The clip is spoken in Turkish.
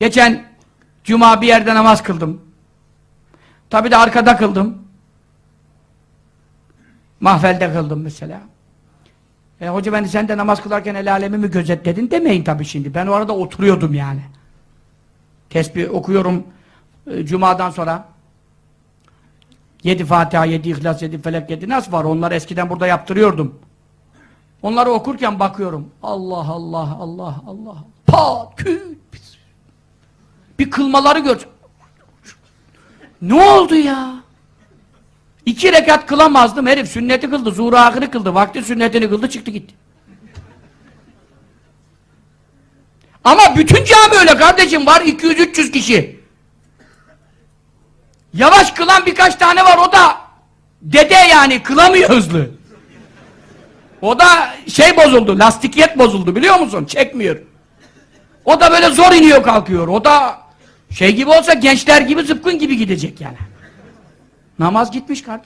Geçen cuma bir yerde namaz kıldım. Tabi de arkada kıldım. Mahvelde kıldım mesela. E, hoca ben sen de namaz kılarken el alemi mi gözetledin demeyin tabi şimdi. Ben orada oturuyordum yani. Tesbih okuyorum e, cumadan sonra. Yedi Fatiha, yedi İhlas, yedi Felek, yedi Nas var. Onları eskiden burada yaptırıyordum. Onları okurken bakıyorum. Allah Allah Allah Allah. Pat, küt, kılmaları gör. Ne oldu ya? İki rekat kılamazdım. Herif sünneti kıldı. Zuhru ahiri kıldı. Vakti sünnetini kıldı. Çıktı gitti. Ama bütün cami öyle kardeşim. Var 200-300 kişi. Yavaş kılan birkaç tane var. O da dede yani. Kılamıyor hızlı. O da şey bozuldu. Lastikiyet bozuldu biliyor musun? Çekmiyor. O da böyle zor iniyor kalkıyor. O da şey gibi olsa gençler gibi zıpkın gibi gidecek yani. Namaz gitmiş kardeşim.